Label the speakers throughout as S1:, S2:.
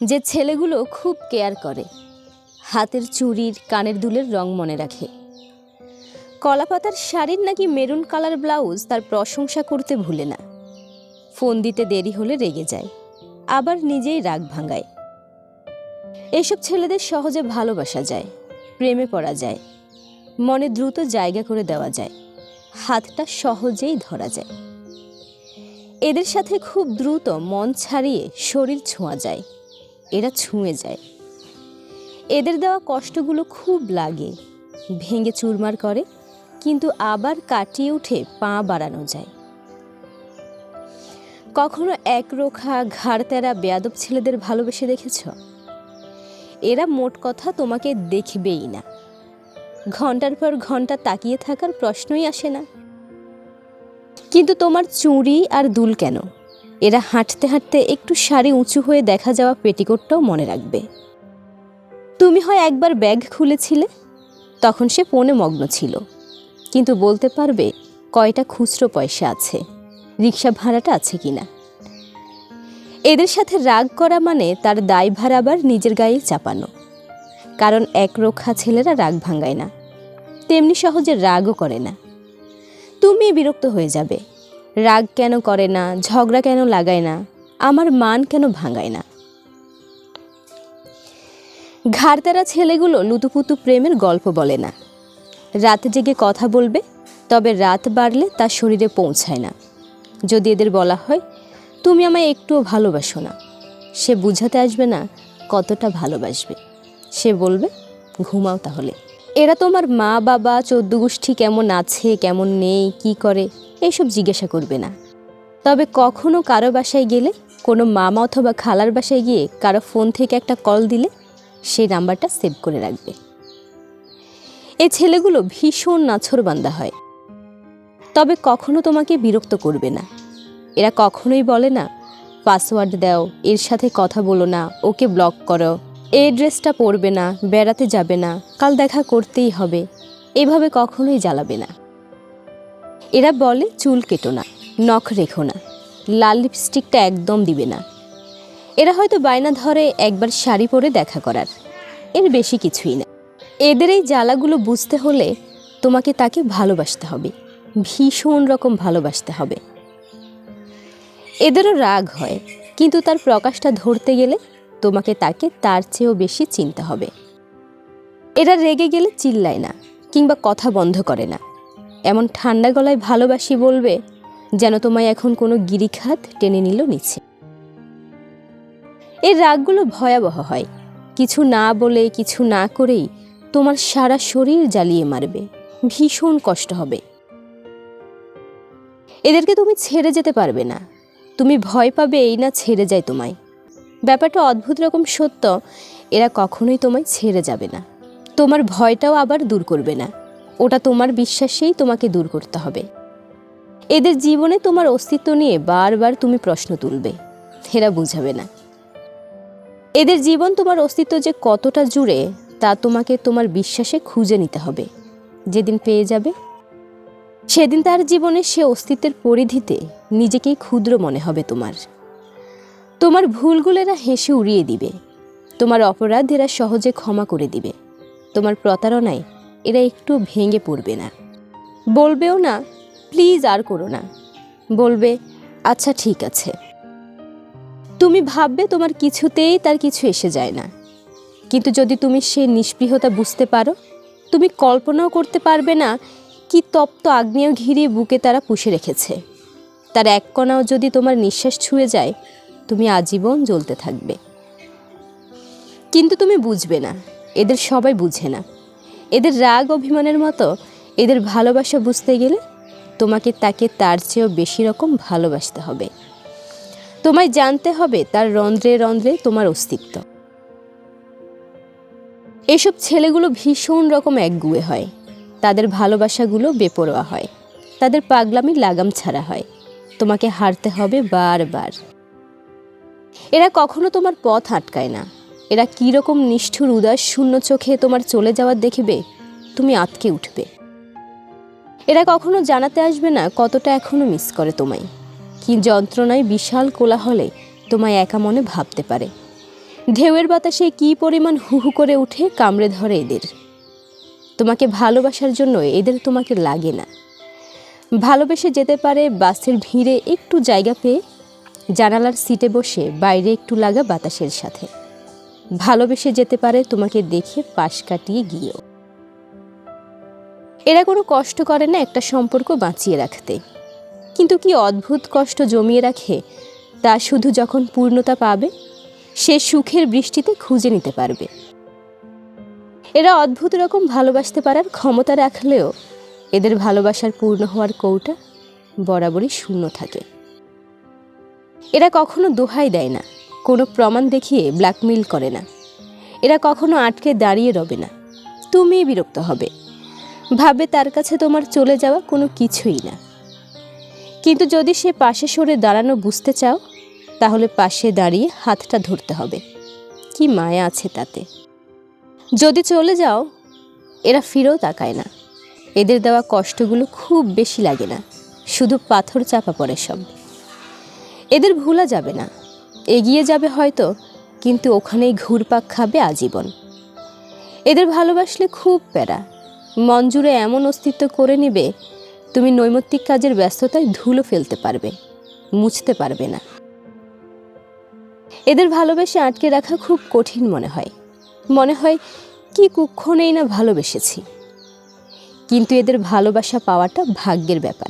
S1: যে ছেলেগুলো খুব কেয়ার করে। হাতের চুড়ির, কানের দুলের রং মনে রাখে। কলাপাতার শাড়ির নাকি মেরুন কালার ব্লাউজ তার প্রশংসা করতে ভুলে না। ফোন দিতে দেরি হলে রেগে যায়, আবার নিজেই রাগ ভাঙায়। এসব ছেলেদের সহজে ভালোবাসা যায়, প্রেমে পড়া যায়, মনে দ্রুত জায়গা করে দেওয়া যায়, হাতটা সহজেই ধরা যায়। এদের সাথে খুব দ্রুত মন ছাড়িয়ে শরীর ছোঁয়া যায়। এরা ছুঁয়ে যায়। এদের দেওয়া কষ্টগুলো খুব লাগে। ভেঙে চুরমার করে, কিন্তু আবার কাটিয়ে উঠে পা বাড়ানো যায়। কখনো একরোখা ঘাড়তেরা বেয়াদব ছেলেদের ভালোবেসে দেখেছ? এরা মোট কথা তোমাকে দেখবেই না। ঘণ্টার পর ঘণ্টা তাকিয়ে থাকার প্রশ্নই আসে না। কিন্তু তোমার চুড়ি আর দুল কেন? এরা হাঁটতে হাঁটতে একটু শাড়ি উঁচু হয়ে দেখা যাওয়া পেটিকোটটাও মনে রাখবে। তুমি হয় একবার ব্যাগ খুলেছিলে? তখন সে পণে মগ্ন ছিল। কিন্তু বলতে পারবে কয়টা খুচরো পয়সা আছে রিক্সা ভাড়াটা আছে কিনা। এদের সাথে রাগ করা মানে তার দায়ভার আবার নিজের গায়ে চাপানো। কারণ একরোখা ছেলেরা রাগ ভাঙায় না, তেমনি সহজে রাগও করে না। তুমি বিরক্ত হয়ে যাবে। রাগ কেন করে না, ঝগড়া কেন লাগায় না, আমার মান কেন ভাঙায় না? ঘাড়তারা ছেলেগুলো লুতুপুতু প্রেমের গল্প বলে না। রাতে জেগে কথা বলবে, তবে রাত বাড়লে তার শরীরে পৌঁছায় না। যদি এদের বলা হয়, তুমি আমায় একটুও ভালোবাসো না। সে বুঝাতে আসবে না কতটা ভালোবাসবে। সে বলবে, ঘুমাও তাহলে। এরা তোমার মা বাবা চোদ্দ গোষ্ঠী কেমন আছে, কেমন নেই, কি করে? এইসব জিজ্ঞাসা করবে না। তবে কখনো কারও বাসায় গেলে, কোনো মামা অথবা খালার বাসায় গিয়ে কারও ফোন থেকে একটা কল দিলে সেই নাম্বারটা সেভ করে রাখবে। এ ছেলেগুলো ভীষণ নাছরবান্দা হয়। তবে কখনো তোমাকে বিরক্ত করবে না। এরা কখনোই বলে না, পাসওয়ার্ড দাও, এর সাথে কথা বলো না, ওকে ব্লক করো এই ড্রেসটা পরবে না, বেড়াতে যাবে না, কাল দেখা করতেই হবে, এভাবে কখনোই জ্বালাবে না। এরা বলে চুল কেটো না, নখ রেখো না, লাল লিপস্টিকটা একদম দিবে না। এরা হয়তো বায়না ধরে একবার শাড়ি পরে দেখা করার, এর বেশি কিছুই না। এদের এই জ্বালাগুলো বুঝতে হলে তোমাকে তাকে ভালোবাসতে হবে, ভীষণ রকম ভালোবাসতে হবে। এদেরও রাগ হয়, কিন্তু তার প্রকাশটা ধরতে গেলে তোমাকে তাকে তার চেয়েও বেশি চিনতে হবে। এরা রেগে গেলে চিল্লায় না, কিংবা কথা বন্ধ করে না। এমন ঠান্ডা গলায় ভালোবাসি বলবে যেন তোমায় এখন কোনো গিরিখাত টেনে নিল নিচে। এর রাগগুলো ভয়াবহ হয়। কিছু না বলে, কিছু না করেই তোমার সারা শরীর জ্বালিয়ে মারবে। ভীষণ কষ্ট হবে। এদেরকে তুমি ছেড়ে যেতে পারবে না। তুমি ভয় পাবে এই না ছেড়ে যায় তোমায়। ব্যাপারটা অদ্ভুত রকম সত্য। এরা কখনোই তোমায় ছেড়ে যাবে না। তোমার ভয়টাও আবার দূর করবে না। ওটা তোমার বিশ্বাসেই তোমাকে দূর করতে হবে। এদের জীবনে তোমার অস্তিত্ব নিয়ে বারবার তুমি প্রশ্ন তুলবে। এরা বুঝাবে না। এদের জীবন তোমার অস্তিত্ব যে কতটা জুড়ে, তা তোমাকে তোমার বিশ্বাসে খুঁজে নিতে হবে। যেদিন পেয়ে যাবে, সেদিন তার জীবনে সে অস্তিত্বের পরিধিতে নিজেকেই ক্ষুদ্র মনে হবে তোমার। তোমার ভুলগুলো এরা হেসে উড়িয়ে দিবে। তোমার অপরাধ এরা সহজে ক্ষমা করে দিবে। তোমার প্রতারণায় এরা একটু ভেঙে পড়বে না। বলবেও না, প্লিজ আর করো না। বলবে আচ্ছা ঠিক আছে। তুমি ভাববে তোমার কিছুতেই তার কিছু এসে যায় না। কিন্তু যদি তুমি সে নিষ্পৃহতা বুঝতে পারো, তুমি কল্পনাও করতে পারবে না কি তপ্ত আগ্নেয় ঘিরে বুকে তারা পুষে রেখেছে। তার এক কণাও যদি তোমার নিঃশ্বাস ছুঁয়ে যায়, তুমি আজীবন জ্বলতে থাকবে। কিন্তু তুমি বুঝবে না, এদের সবাই বুঝে না। এদের রাগ অভিমানের মতো, এদের ভালোবাসা বুঝতে গেলে তোমাকে তাকে তার চেয়েও বেশি রকম ভালোবাসতে হবে। তোমায় জানতে হবে তার রন্ধ্রে রন্ধ্রে তোমার অস্তিত্ব। এসব ছেলেগুলো ভীষণ রকম একগুয়ে হয়। তাদের ভালোবাসাগুলো বেপরোয়া হয়। তাদের পাগলামি লাগাম ছাড়া হয়। তোমাকে হারতে হবে বারবার। এরা কখনো তোমার পথ আটকায় না। এরা কীরকম নিষ্ঠুর উদাস শূন্য চোখে তোমার চলে যাওয়ার দেখবে, তুমি আটকে উঠবে। এরা কখনো জানাতে আসবে না কতটা এখনও মিস করে তোমায়। কি যন্ত্রণায় বিশাল কোলাহলে তোমায় একা মনে ভাবতে পারে। ঢেউয়ের বাতাসে কী পরিমাণ হুহু করে উঠে কামড়ে ধরে এদের। তোমাকে ভালোবাসার জন্য এদের তোমাকে লাগে না। ভালোবেসে যেতে পারে বাসের ভিড়ে একটু জায়গা পেয়ে, জানালার সিটে বসে বাইরে একটু লাগা বাতাসের সাথে। ভালোবেসে যেতে পারে, তোমাকে দেখে পাশ কাটিয়ে গিয়েও। এরা কোনো কষ্ট করে না একটা সম্পর্ক বাঁচিয়ে রাখতে। কিন্তু কি অদ্ভুত কষ্ট জমিয়ে রাখে, তা শুধু যখন পূর্ণতা পাবে, সে সুখের বৃষ্টিতে খুঁজে নিতে পারবে। এরা অদ্ভুত রকম ভালোবাসতে পারার ক্ষমতা রাখলেও, এদের ভালোবাসার পূর্ণ হওয়ার কৌটা বরাবরই শূন্য থাকে। এরা কখনো দোহাই দেয় না কোনো প্রমাণ দেখিয়ে ব্ল্যাকমেইল করে না। এরা কখনো আটকে দাঁড়িয়ে রবে না। তুমি বিরক্ত হবে। ভাবে তার কাছে তোমার চলে যাওয়া কোনো কিছুই না। কিন্তু যদি সে পাশে সরে দাঁড়ানো বুঝতে চাও, তাহলে পাশে দাঁড়িয়ে হাতটা ধরতে হবে। কি মায়া আছে তাতে। যদি চলে যাও, এরা ফিরেও তাকায় না। এদের দেওয়া কষ্টগুলো খুব বেশি লাগে না। শুধু পাথর চাপা পড়ে সব। এদের ভোলা যাবে না। এগিয়ে যাবে হয়তো, কিন্তু ওখানেই ঘুরপাক খাবে আজীবন। এদের ভালোবাসলে খুব প্যারা। মন জুড়ে এমন অস্তিত্ব করে নেবে, তুমি নৈমিত্তিক কাজের ব্যস্ততায় ধুলো ফেলতে পারবে, মুছতে পারবে না। এদের ভালোবেসে আটকে রাখা খুব কঠিন মনে হয়। মনে হয়, কি কুক্ষণেই না ভালোবেসেছি? কিন্তু এদের ভালোবাসা পাওয়াটা ভাগ্যের ব্যাপার।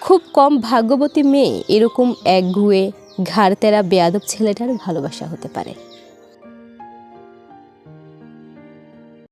S1: খুব কম ভাগ্যবতী মেয়ে এরকম একগুয়ে ঘাড়তেরা বেয়াদব ছেলেটার ভালোবাসা হতে পারে।